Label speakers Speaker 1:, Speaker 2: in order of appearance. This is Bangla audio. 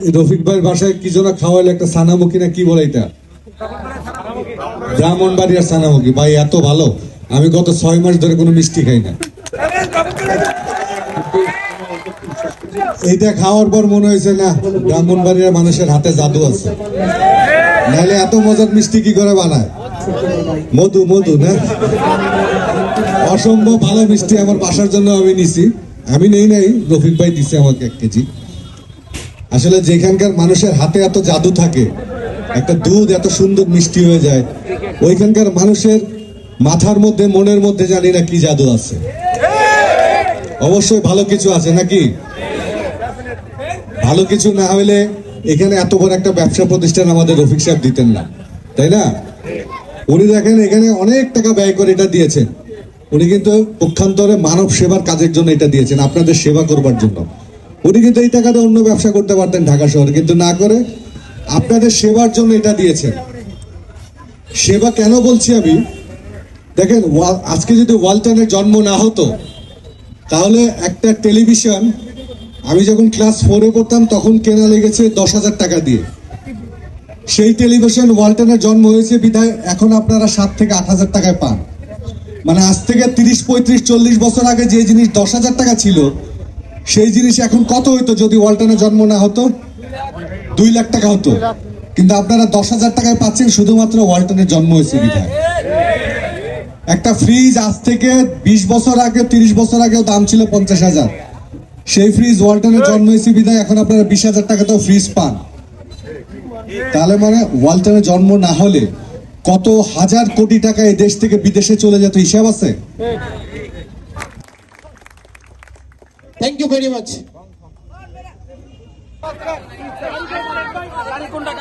Speaker 1: রফিক ভাইয়ের বাসায় কি যেন খাওয়াইলো একটা সানামুখী না কি বলে এটা? ব্রাহ্মণবাড়িয়ার সানামুখী। ভাই, এত ভালো। আমি গত ছয় মাস ধরে কোনো মিষ্টি খাই না। এইটা খাওয়ার পর মনে হয়েছে, না, ব্রাহ্মণবাড়িয়ার মানুষের হাতে জাদু আছে। নাহলে এত মজার মিষ্টি কি করে বানায়? মধু মধু, না? অসম্ভব ভালো মিষ্টি আমার বাসার জন্য আমি নিছি। আমি নেই নাই, রফিক ভাই দিছে আমাকে এক কেজি। আসলে যেখানকার মানুষের হাতে এত জাদু থাকে, একটা দুধ এত সুন্দর মিষ্টি হয়ে যায়, ওইখানকার মানুষের মাথার মধ্যে, মনের মধ্যে জানি না কি জাদু আছে। অবশ্যই ভালো কিছু আছে নাকি? ভালো কিছু না হলে এখানে এত বড় একটা ব্যবসা প্রতিষ্ঠান আমাদের রফিক সাহেব দিতেন না, তাই না? উনি দেখেন এখানে অনেক টাকা ব্যয় করে এটা দিয়েছেন। উনি কিন্তু পক্ষান্তরে মানব সেবার কাজের জন্য এটা দিয়েছেন, আপনাদের সেবা করবার জন্য। উনি কিন্তু এই টাকাটা অন্য ব্যবসা করতে পারতেন ঢাকা শহরে, কিন্তু না করে আপনাদের সেবার জন্য এটা দিয়েছেন। সেবা কেন বলছি আমি? দেখেন আজকে যদি ওয়ালটনের জন্ম না হতো, তাহলে একটা টেলিভিশন, আমি যখন ক্লাস ফোরে পড়তাম, তখন কেনা লেগেছে দশ হাজার টাকা দিয়ে। সেই টেলিভিশন ওয়ালটনের জন্ম হয়েছে বিধায় এখন আপনারা সাত থেকে আট হাজার টাকায় পান। মানে আজ থেকে তিরিশ, পঁয়ত্রিশ, চল্লিশ বছর আগে যে জিনিস দশ হাজার টাকা ছিল সেই জিনিস এখন কত হইতো যদি ওয়ালটনের জন্ম না হতো? দুই লাখ টাকা হতো। কিন্তু আপনারা দশ হাজার টাকায় পাচ্ছেন শুধুমাত্র ওয়ালটনের জন্ম হয়েছে বিধায়। একটা ফ্রিজ আজ থেকে বিশ বছর আগে, তিরিশ বছর আগেও দাম ছিল পঞ্চাশ হাজার। সেই ফ্রিজ ওয়ালটনের জন্ম হয়েছে বিধায়, এখন আপনারা বিশ হাজার টাকাতেও ফ্রিজ পান। তাহলে মানে ওয়ালটনের জন্ম না হলে কত হাজার কোটি টাকা এই দেশ থেকে বিদেশে চলে যেত, হিসাব আছে?
Speaker 2: থ্যাংক ইউ ভেরি মাচ
Speaker 3: কোনটা